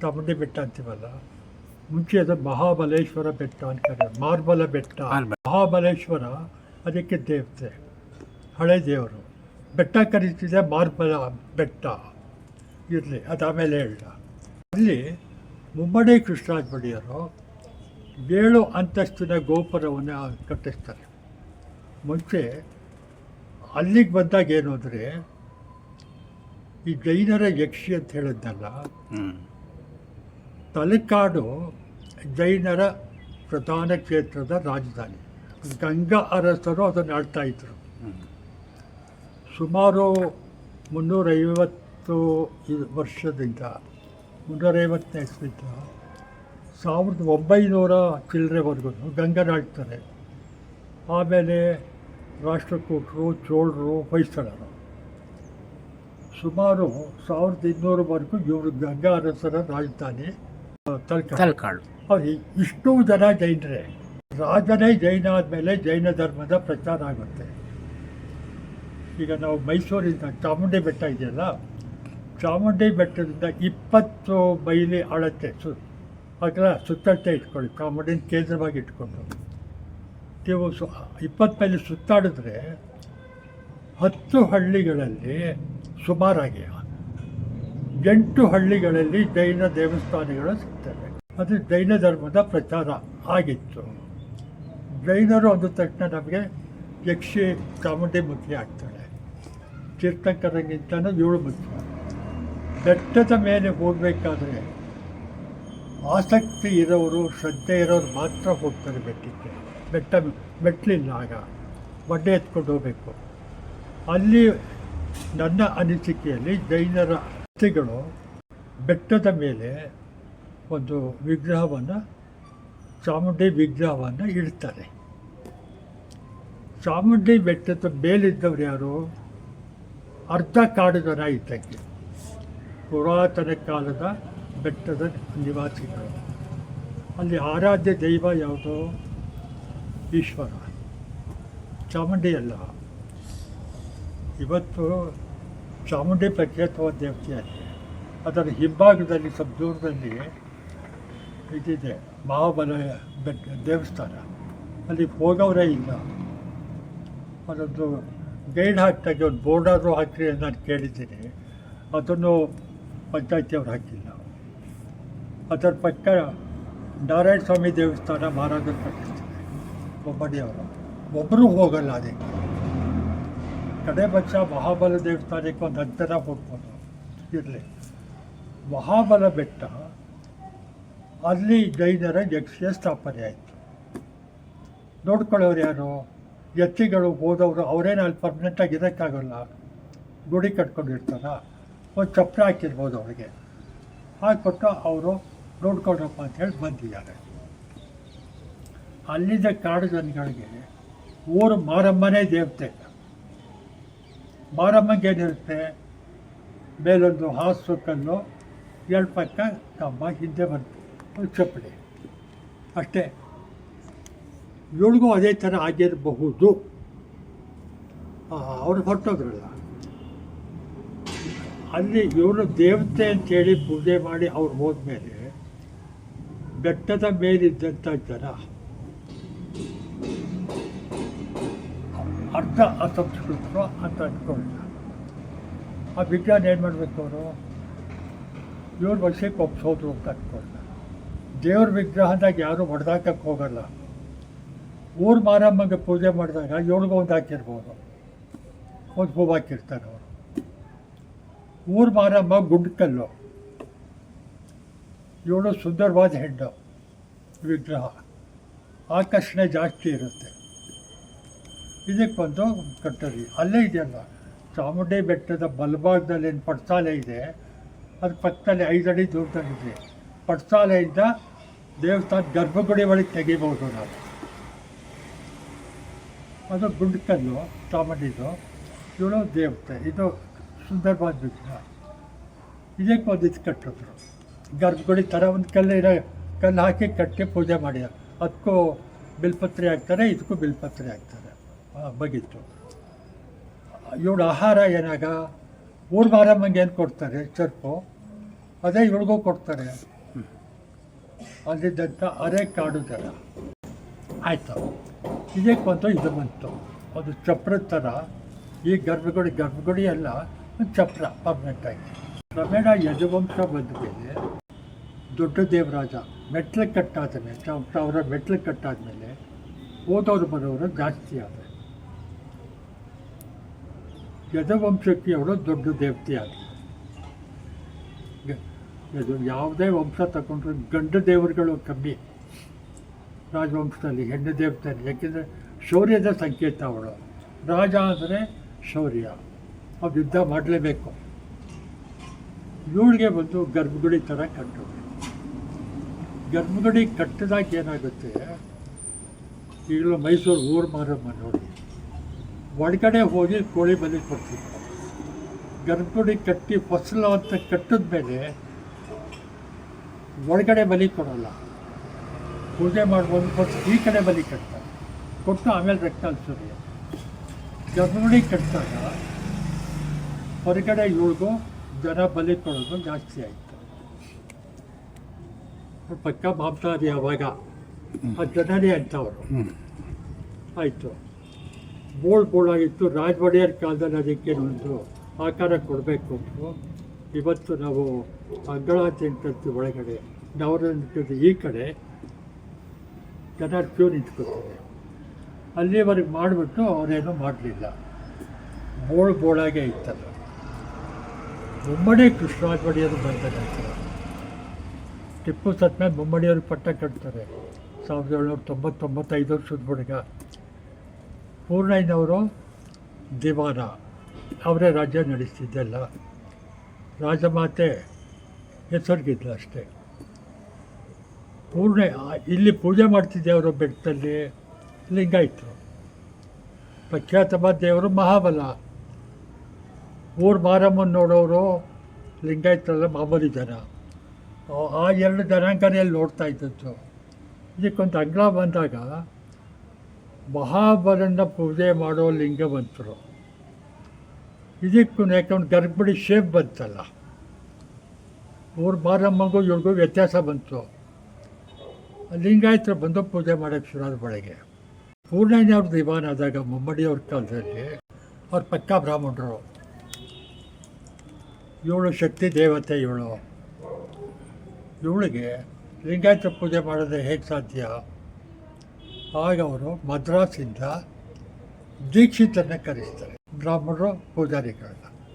ಚಾಮುಂಡಿ ಬೆಟ್ಟ ಅಂತೀವಲ್ಲ? ಮುಂಚೆ ಅದು ಮಹಾಬಲೇಶ್ವರ ಬೆಟ್ಟ ಅಂತ ಕರೆಯೋದು ಮಾರ್ಬಲ ಬೆಟ್ಟ. ಮಹಾಬಲೇಶ್ವರ ಅದಕ್ಕೆ ದೇವತೆ ಹಳೆ ದೇವರು. ಬೆಟ್ಟ ಕರೀತಿದೆ ಮಾರ್ಬಲ ಬೆಟ್ಟ. ಇರಲಿ ಅದು ಆಮೇಲೆ ಹೇಳ. ಅಲ್ಲಿ ಮುಮ್ಮಡಿ ಕೃಷ್ಣರಾಜ ಬಡಿಯರು ಏಳು ಅಂತಸ್ತಿನ ಗೋಪುರವನ್ನು ಕಟ್ಟಿಸ್ತಾರೆ. ಮುಂಚೆ ಅಲ್ಲಿಗೆ ಬಂದಾಗ ಏನು ಅಂದರೆ ಈ ಜೈನರ ಯಕ್ಷಿ ಅಂತ ಹೇಳಿದ್ದಲ್ಲ ತಲಕಾಡು ಜೈನರ ಪ್ರಧಾನ ಕ್ಷೇತ್ರದ ರಾಜಧಾನಿ. ಗಂಗಾ ಅರಸರು ಅದನ್ನು ಆಳ್ತಾ ಇದ್ದರು ಸುಮಾರು ಮುನ್ನೂರೈವತ್ತು ವರ್ಷದಿಂದ, ಮುನ್ನೂರೈವತ್ತನೇ ಇಸ್ವಿಂದ ಸಾವಿರದ ಒಂಬೈನೂರ ಚಿಲ್ಲರೆವರೆಗೂ ಗಂಗನಾಡ್ತಾರೆ ಆಮೇಲೆ ರಾಷ್ಟ್ರಕೂಟರು, ಚೋಳರು, ಹೊಯ್ಸಳರು. ಸುಮಾರು ಸಾವಿರದ ಇನ್ನೂರವರೆಗೂ ಇವರು ಗಂಗಾ ಅರಸರ ರಾಜಧಾನಿ. ತಲಕಾಡು ಅವ್ರು ಇಷ್ಟು ಜನ ಜೈನರೇ. ರಾಜನೇ ಜೈನ ಆದಮೇಲೆ ಜೈನ ಧರ್ಮದ ಪ್ರಚಾರ ಆಗುತ್ತೆ. ಈಗ ನಾವು ಮೈಸೂರಿಂದ ಚಾಮುಂಡಿ ಬೆಟ್ಟ ಇದೆಯಲ್ಲ ಚಾಮುಂಡಿ ಬೆಟ್ಟದಿಂದ ಇಪ್ಪತ್ತು ಮೈಲಿ ಅಳತೆ ಸು ಅಗಲ ಸುತ್ತಳತೆ ಇಟ್ಕೊಳ್ಳಿ ಚಾಮುಂಡಿನ ಕೇಂದ್ರವಾಗಿ ಇಟ್ಕೊಂಡು. ನೀವು ಸು ಇಪ್ಪತ್ತು ಮೈಲಿ ಸುತ್ತಾಡಿದ್ರೆ ಹತ್ತು ಹಳ್ಳಿಗಳಲ್ಲಿ ಸುಮಾರಾಗಿ ಎಂಟು ಹಳ್ಳಿಗಳಲ್ಲಿ ಜೈನ ದೇವಸ್ಥಾನಗಳು ಸಿಗ್ತವೆ. ಅದು ಜೈನ ಧರ್ಮದ ಪ್ರಚಾರ ಆಗಿತ್ತು. ಜೈನರು ಅಂದ ತಕ್ಷಣ ನಮಗೆ ಯಕ್ಷಿ ಚಾಮುಂಡಿ ಮುಖ್ಯ ಆಗ್ತಾಳೆ ತೀರ್ಥಂಕರಂಗಿಂತನೂ ಏಳು ಮುಖ್ಯ ಬೆಟ್ಟದ ಮೇಲೆ ಹೋಗಬೇಕಾದ್ರೆ ಆಸಕ್ತಿ ಇರೋರು, ಶ್ರದ್ಧೆ ಇರೋರು ಮಾತ್ರ ಹೋಗ್ತಾರೆ ಬೆಟ್ಟಕ್ಕೆ. ಬೆಟ್ಟ ಮೆಟ್ಲಿಲ್ಲ ಆಗ. ಬಡ್ಡೆ ಎತ್ಕೊಂಡು ಹೋಗಬೇಕು. ಅಲ್ಲಿ ನನ್ನ ಅನಿಸಿಕೆಯಲ್ಲಿ ಜೈನರ ಅಸ್ಥಿಗಳು ಬೆಟ್ಟದ ಮೇಲೆ ಒಂದು ವಿಗ್ರಹವನ್ನು, ಚಾಮುಂಡಿ ವಿಗ್ರಹವನ್ನು ಇಡ್ತಾರೆ. ಚಾಮುಂಡಿ ಬೆಟ್ಟದ ಮೇಲಿದ್ದವ್ರು ಯಾರು? ಅರ್ಧ ಕಾಡು ಜನ ಇದ್ದಂಗೆ ಪುರಾತನ ಕಾಲದ ಬೆಟ್ಟದ ನಿವಾಸಿಗಳು. ಅಲ್ಲಿ ಆರಾಧ್ಯ ದೈವ ಯಾವುದು? ಈಶ್ವರ. ಚಾಮುಂಡಿ ಅಲ್ಲ. ಇವತ್ತು ಚಾಮುಂಡಿ ಪ್ರಖ್ಯಾತವಾದ ದೇವತೆಯಾಗಿದೆ ಅದರ ಹಿಂಭಾಗದಲ್ಲಿ ಸ್ವಲ್ಪ ದೂರದಲ್ಲಿ ಇದಿದೆ ಮಹಾಬಲ ಬೆಟ್ಟ, ದೇವಸ್ಥಾನ. ಅಲ್ಲಿ ಹೋಗೋರೇ ಇಲ್ಲ. ಅದೊಂದು ಗೈಡ್ ಹಾಕ್ತಾಗೆ, ಒಂದು ಬೋರ್ಡಾದರೂ ಹಾಕಿರಿ ಅಂತ ನಾನು ಕೇಳಿದ್ದೀನಿ. ಅದನ್ನು ಪಂಚಾಯತಿಯವ್ರು ಹಾಕಿಲ್ಲ. ಅದರ ಪಕ್ಕ ನಾರಾಯಣ ಸ್ವಾಮಿ ದೇವಸ್ಥಾನ ಮಹಾರಾಜರು ಕಟ್ಟಿಸ್ತಾರೆ ಬೊಮ್ಮಡಿಯವರು ಒಬ್ಬರೂ ಹೋಗಲ್ಲ ಅದಕ್ಕೆ. ಕಡೆ ಪಕ್ಷ ಮಹಾಬಲ ದೇವಸ್ಥಾನಕ್ಕೆ ಒಂದು ಜನ ಹೋಗ್ಬೋದು ಇರಲಿ. ಮಹಾಬಲ ಬೆಟ್ಟ, ಅಲ್ಲಿ ಜೈನರ ಯಕ್ಷಿಯ ಸ್ಥಾಪನೆ ಆಯಿತು. ನೋಡ್ಕೊಳ್ಳೋರು ಯಾರು? ಯತಿಗಳು ಹೋದವರು ಅವರೇನು ಅಲ್ಲಿ ಪರ್ಮನೆಂಟಾಗಿ ಇರೋಕ್ಕಾಗಲ್ಲ. ಗುಡಿ ಕಟ್ಕೊಂಡಿರ್ತಾರ? ಒಂದು ಚಪ್ಪರ ಹಾಕಿರ್ಬೋದು ಅವರಿಗೆ. ಹಾಕಿಕೊಟ್ಟು ಅವರು ನೋಡ್ಕೊಳ್ರಪ್ಪ ಅಂತ ಹೇಳಿ ಬಂದಿದ್ದಾರೆ. ಅಲ್ಲಿದ್ದ ಕಾಡು ಜನಗಳಿಗೆ ಊರು ಮಾರಮ್ಮನೇ ದೇವತೆ. ಮಾರಮ್ಮಂಗೆ ಏನಿರುತ್ತೆ ಮೇಲೊಂದು ಹಾಸು ಕಲ್ಲು ಎರಡು ಪಕ್ಕ ಕಂಬ ಹಿಂದೆ ಬಂತು. ಚಪ್ಪಡಿ ಅಷ್ಟೇ. ಇವಳಿಗೂ ಅದೇ ಥರ ಆಗಿರಬಹುದು. ಅವರು ಹೊರಟೋದ್ರಲ್ಲ. ಅಲ್ಲಿ ಇವರು ದೇವತೆ ಅಂತೇಳಿ ಪೂಜೆ ಮಾಡಿ ಅವ್ರು ಹೋದ್ಮೇಲೆ ಬೆಟ್ಟದ ಮೇಲಿದ್ದಂಥ ಜನ ಅರ್ಧ ಅಸಂಸ್ಕೃತರು ಅಂತ ಅಂದ್ಕೊಳ್ಳಿಲ್ಲ ಆ ವಿಜ್ಞಾನ ಏನು ಮಾಡಬೇಕು ಅವರು ಇವ್ರ ವರ್ಷಕ್ಕೆ ಒಪ್ಸೋದ್ರು ಅಂತ ಅಂದ್ಕೊಂಡ ದೇವ್ರ ವಿಗ್ರಹದಾಗ ಯಾರೂ ಹೊಡೆದಾಕಕ್ಕೆ ಹೋಗಲ್ಲ. ಊರು ಮಾರಮ್ಮಗೆ ಪೂಜೆ ಮಾಡಿದಾಗ ಏಳ್ಗೋ ಒಂದು ಹಾಕಿರ್ಬೋದು. ಒಂದು ಹೂವು ಹಾಕಿರ್ತಾರೆ ಅವರು. ಊರು ಮಾರಮ್ಮ ಗುಂಡ್ಕಲ್ಲು ಇವಳು ಸುಂದರವಾದ ಹೆಣ್ಣು ವಿಗ್ರಹ. ಆಕರ್ಷಣೆ ಜಾಸ್ತಿ ಇರುತ್ತೆ. ಇದಕ್ಕೆ ಬಂದು ಕಟ್ಟರಿ. ಅಲ್ಲೇ ಇದೆಯಲ್ಲ ಚಾಮುಂಡಿ ಬೆಟ್ಟದ ಬಲಭಾಗದಲ್ಲಿ ಏನು ಪಡ್ಸಾಲೆ ಇದೆ. ಅದು ಪಕ್ಕದಲ್ಲಿ ಐದು ಅಡಿ ದೂರದಲ್ಲಿದೆ. ಪಡ್ಸಾಲೆಯಿಂದ ದೇವಸ್ಥಾನ ಗರ್ಭಗುಡಿ ಒಳಗೆ ತೆಗಿಬೋದು ನಾವು. ಅದು ಗುಂಡ್ಕಲ್ಲು, ಚಾಮುಂಡಿದು. ಇವಳು ದೇವತೆ. ಇದು ಸುಂದರವಾದ ವಿಗ್ರಹ. ಇದಕ್ಕೆ ಒಂದು ಇದು ಕಟ್ಟಿದ್ರು. ಗರ್ಭಗುಡಿ ಥರ ಒಂದು ಕಲ್ಲು ಇರೋ ಕಲ್ಲು ಹಾಕಿ ಕಟ್ಟಿ ಪೂಜೆ ಮಾಡಿ ಅದಕ್ಕೂ ಬಿಲ್ಪತ್ರೆ ಹಾಕ್ತಾರೆ ಇದಕ್ಕೂ ಬಿಲ್ಪತ್ರೆ ಹಾಕ್ತಾರೆ ಬಗೀತು ಇವಳು ಆಹಾರ ಏನಾಗ ಊರು ಮಾರಮ್ಮಂಗೆ ಏನು ಕೊಡ್ತಾರೆ, ಚರ್ಪು? ಅದೇ ಇವಳಿಗೂ ಕೊಡ್ತಾರೆ. ಅಲ್ಲಿದ್ದಂಥ ಅರೆ ಕಾಡು ಥರ ಆಯಿತು. ಇದಕ್ಕೆ ಬಂತು ಇದು ಬಂತು. ಅದು ಚಪ್ರದ ಥರ ಈ ಗರ್ಭಗುಡಿ ಗರ್ಭಗುಡಿ ಎಲ್ಲ ಒಂದು ಚಪ್ರ ಪರ್ಮನೆಂಟಾಗಿ ಕ್ರಮೇಣ ಯಜವಂಶ ಬಂದ ಮೇಲೆ ದೊಡ್ಡ ದೇವರಾಜ, ಮೆಟ್ಲು ಕಟ್ಟಾದ ಮೇಲೆ ಅವರ ಮೆಟ್ಲು ಕಟ್ಟಾದ ಮೇಲೆ ಓದೋರು ಬರೋರು ಜಾಸ್ತಿ ಆದರು. ಯಜವಂಶಕ್ಕೆ ಅವಳು ದೊಡ್ಡ ದೇವತೆ ಆದರು ಇದು ಯಾವುದೇ ವಂಶ ತಗೊಂಡ್ರು ಗಂಡ ದೇವರುಗಳು ಕಮ್ಮಿ. ರಾಜವಂಶದಲ್ಲಿ ಹೆಣ್ಣು ದೇವತೆಯಲ್ಲಿ. ಯಾಕೆಂದರೆ ಶೌರ್ಯದ ಸಂಕೇತ ಅವಳು. ರಾಜ ಅಂದರೆ ಶೌರ್ಯ. ಅವ್ರು ಯುದ್ಧ ಮಾಡಲೇಬೇಕು. ಇವಳಿಗೆ ಬಂದು ಗರ್ಭಗುಡಿ ಥರ ಕಟ್ಟು ಗರ್ಭಗುಡಿ ಕಟ್ಟಿದಾಗ ಏನಾಗುತ್ತೆ? ಈಗಲೂ ಮೈಸೂರು ಊರು ಮಾರಮ್ಮ ನೋಡಿ. ಒಳಗಡೆ ಹೋಗಿ ಕೋಳಿ ಬಲಿ ಕೊಡ್ತೀವಿ. ಗರ್ಭಗುಡಿ ಕಟ್ಟಿ ಫಸಲು ಅಂತ ಕಟ್ಟಿದ ಮೇಲೆ ಒಳಗಡೆ ಬಲಿ ಕೊಡೋಲ್ಲ. ಪೂಜೆ ಮಾಡ್ಬೋದು ಫಸ್ಟ್ ಈ ಕಡೆ ಬಲಿ ಕಟ್ತಾರೆ ಕೊಟ್ಟು ಆಮೇಲೆ ರಕ್ತ ಅನ್ಸೋದು ಗರ್ಭಗುಡಿ ಕಟ್ಟಿದಾಗ ಹೊರಗಡೆ ಇವ್ರಿಗೂ ಜನ ಬಲಿ ಕೊಡೋದು ಜಾಸ್ತಿ ಆಯಿತು. ಪಕ್ಕ ಮಾಂಸಾಹಾರಿ ಅವಾಗ ಆ ಜನರೇ ಅಂತವರು. ಆಯಿತು. ಬೋಳ್ ಬೋಳಾಗಿತ್ತು ರಾಜ್ ಒಡೆಯರ್ ಕಾಲದಲ್ಲಿ ಅದಕ್ಕೆ ಒಂದು ಆಕಾರ ಕೊಡಬೇಕು ಇವತ್ತು ನಾವು ಅಂಗಳ ನಿಂತಿರ್ತೀವಿ ಒಳಗಡೆ ನವರ ನಿಂತಿದ್ದು ಈ ಕಡೆ ಜನ ಕ್ಯೂ ನಿಂತ್ಕೊತಾರೆ ಅಲ್ಲಿವರೆಗೆ ಮಾಡಿಬಿಟ್ಟು ಅವರೇನು ಮಾಡಲಿಲ್ಲ. ಬೋಳ್ ಬೋಳಾಗೆ ಇತ್ತಲ್ಲ ಮುಮ್ಮಡಿ ಕೃಷ್ಣರಾಜ ಒಡೆಯರು ಬಂದ ಟಿಪ್ಪು ಸತ್ಮೇಲೆ ಮುಮ್ಮಡಿಯವರು ಪಟ್ಟ ಕಟ್ತಾರೆ. ಸಾವಿರದ ಏಳ್ನೂರ ತೊಂಬತ್ತೊಂಬತ್ತೈದು ವರ್ಷದ ಹುಡುಗ ಪೂರ್ಣಯ್ಯನವರು ದಿವಾನ. ಅವರೇ ರಾಜ್ಯ ನಡೆಸ್ತಿದ್ದೆಲ್ಲ. ರಾಜಮಾತೆ ಹೆಸರಿಗಿದ್ಲು ಅಷ್ಟೇ. ಪೂರ್ಣ ಇಲ್ಲಿ ಪೂಜೆ ಮಾಡ್ತಿದ್ದೆ ಅವರು ಬೆಟ್ಟದಲ್ಲಿ. ಲಿಂಗಾಯಿತರು. ಪ್ರಖ್ಯಾತವಾದ ದೇವರು ಮಹಾಬಲ. ಊರು ಮಾರಮ್ಮನ ನೋಡೋರು ಲಿಂಗಾಯತರೆಲ್ಲ ಮಾಮೂಲಿ ಜನ. ಆ- ಎರಡು ಜನಾಂಗನೆಯಲ್ಲಿ ನೋಡ್ತಾ ಇದ್ದದ್ದು. ಇದಕ್ಕೊಂದು ಅಂಗಳ ಬಂದಾಗ ಮಹಾಬಲನ ಪೂಜೆ ಮಾಡೋ ಲಿಂಗವಂತರು. ಇದಕ್ಕೂ ಯಾಕಂದ್ರೆ ಗರ್ಭಿಣಿ ಶೇಪ್ ಬಂತಲ್ಲ? ಊರು ಮಾರಮ್ಮಗೂ ಇವ್ರಿಗೂ ವ್ಯತ್ಯಾಸ ಬಂತು. ಲಿಂಗಾಯತರು ಬಂದು ಪೂಜೆ ಮಾಡೋಕ್ಕೆ ಶುರುವಾದ ಬೆಳಗ್ಗೆ ಪೂರ್ಣಯ್ಯನವ್ರ ದಿವಾನ ಆದಾಗ ಮುಮ್ಮಡಿಯವ್ರ ಕಾಲದಲ್ಲಿ ಅವ್ರ ಪಕ್ಕ ಬ್ರಾಹ್ಮಣರು. ಇವಳು ಶಕ್ತಿ ದೇವತೆ ಇವಳು. ಇವಳಿಗೆ ಲಿಂಗಾಯತ ಪೂಜೆ ಮಾಡೋದು ಹೇಗೆ ಸಾಧ್ಯ? ಆಗ ಅವರು ಮದ್ರಾಸಿಂದ ದೀಕ್ಷಿತರನ್ನ ಕರೆಸ್ತಾರೆ. ಬ್ರಾಹ್ಮಣರು ಪೂಜಾರಿಗಳನ್ನ.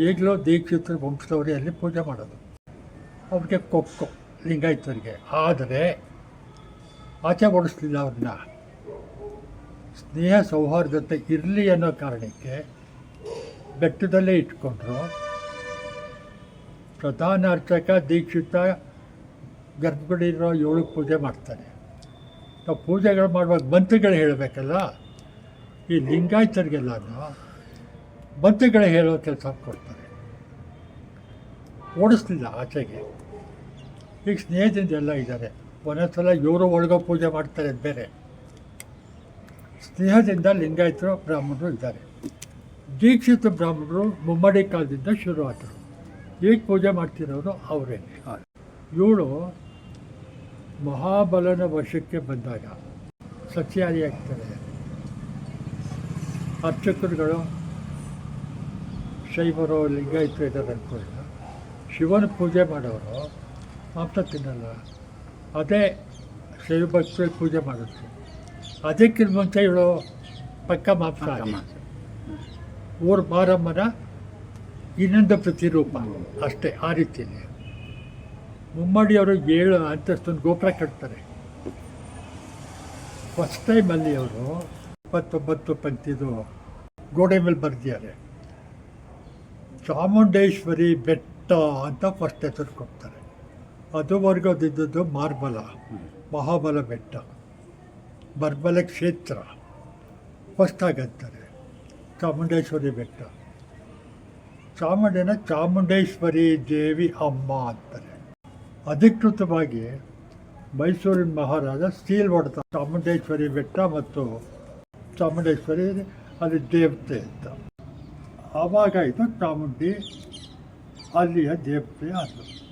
ಈಗಲೂ ದೀಕ್ಷಿತ ವಂಶದವರೇ ಅಲ್ಲಿ ಪೂಜೆ ಮಾಡೋದು. ಅವ್ರಿಗೆ ಕೊಕ್ಕೊ, ಲಿಂಗಾಯತರಿಗೆ. ಆದರೆ ಆಚೆ ಓಡಿಸ್ಲಿಲ್ಲ ಅವ್ರನ್ನ. ಸ್ನೇಹ ಸೌಹಾರ್ದತೆ ಇರಲಿ ಅನ್ನೋ ಕಾರಣಕ್ಕೆ ಬೆಟ್ಟದಲ್ಲೇ ಇಟ್ಕೊಂಡ್ರು. ಪ್ರಧಾನ ಅರ್ಚಕ ದೀಕ್ಷಿತ ಗರ್ಭಗಳಿರೋ ಏಳು ಪೂಜೆ ಮಾಡ್ತಾನೆ ನಾವು ಪೂಜೆಗಳು ಮಾಡುವಾಗ ಮಂತ್ರಗಳು ಹೇಳಬೇಕಲ್ಲ? ಈ ಲಿಂಗಾಯತರಿಗೆಲ್ಲ ಮಂತ್ರಗಳು ಹೇಳೋ ಕೆಲಸ ಕೊಡ್ತಾರೆ ಓಡಿಸ್ತಿಲ್ಲ ಆಚೆಗೆ. ಈಗ ಸ್ನೇಹದಿಂದ ಎಲ್ಲ ಇದ್ದಾರೆ. ಒಂದೊಂದ್ಸಲ ಇವರು ಒಳಗೋ ಪೂಜೆ ಮಾಡ್ತಾರೆ ಬೇರೆ. ಸ್ನೇಹದಿಂದ ಲಿಂಗಾಯತರು, ಬ್ರಾಹ್ಮಣರು ಇದ್ದಾರೆ. ದೀಕ್ಷಿತ ಬ್ರಾಹ್ಮಣರು ಮುಮ್ಮಡಿ ಕಾಲದಿಂದ ಶುರುವಾದರು. ಈಗ ಪೂಜೆ ಮಾಡ್ತಿರೋರು ಅವರೇ. ಇವಳು ಮಹಾಬಲನ ವಶಕ್ಕೆ ಬಂದಾಗ ಸಸ್ಯಾಹಾರಿ ಆಗ್ತಾರೆ ಅರ್ಚಕರುಗಳು ಶೈವರು ಲಿಂಗಾಯತರು ಇದ್ದಾರೆ ಅಂದ್ಕೊಳ್ಳ ಶಿವನ ಪೂಜೆ ಮಾಡೋರು ಮಾಂಸ ತಿನ್ನಲ್ಲ. ಅದೇ ಶೈವ ಭಕ್ತರು ಪೂಜೆ ಮಾಡುತ್ತೆ. ಅದಕ್ಕಿಂತ ಮುಂಚೆ ಇವಳು ಪಕ್ಕ ಮಾಂಸ. ಊರು ಮಾರಮ್ಮನ ಇನ್ನೊಂದು ಪ್ರತಿರೂಪ. ಅಷ್ಟೇ ಆ ರೀತಿಯಲ್ಲಿ. ಮುಮ್ಮಡಿಯವರು ಏಳು ಅಂತಸ್ತೊಂದು ಗೋಪುರ ಕಟ್ತಾರೆ. ಫಸ್ಟ್ ಟೈಮಲ್ಲಿ ಅವರು ಇಪ್ಪತ್ತೊಂಬತ್ತು ಪಂಕ್ತಿದು ಗೋಡೆ ಮೇಲೆ ಬರೆದಿದ್ದಾರೆ. ಚಾಮುಂಡೇಶ್ವರಿ ಬೆಟ್ಟ ಅಂತ ಫಸ್ಟ್ ಹೆಸರು ಕೊಡ್ತಾರೆ. ಅದುವರೆಗೂ ಅದಿದ್ದದ್ದು ಮಾರ್ಬಲ, ಮಹಾಬಲ ಬೆಟ್ಟ ಬರ್ಬಲ ಕ್ಷೇತ್ರ. ಫಸ್ಟ್ ಆಗಂತಾರೆ ಚಾಮುಂಡೇಶ್ವರಿ ಬೆಟ್ಟ. ಚಾಮುಂಡಿನ ಚಾಮುಂಡೇಶ್ವರಿ ದೇವಿ ಅಮ್ಮ ಅಂತಾರೆ. ಅಧಿಕೃತವಾಗಿ ಮೈಸೂರಿನ ಮಹಾರಾಜ ಸ್ಟೀಲ್ ಹೊಡೆದ ಚಾಮುಂಡೇಶ್ವರಿ ಬೆಟ್ಟ ಮತ್ತು ಚಾಮುಂಡೇಶ್ವರಿ ಅಲ್ಲಿ ದೇವತೆ ಅಂತ. ಆವಾಗ ಇದು ಚಾಮುಂಡಿ ಅಲ್ಲಿಯ ದೇವತೆ ಆದರು.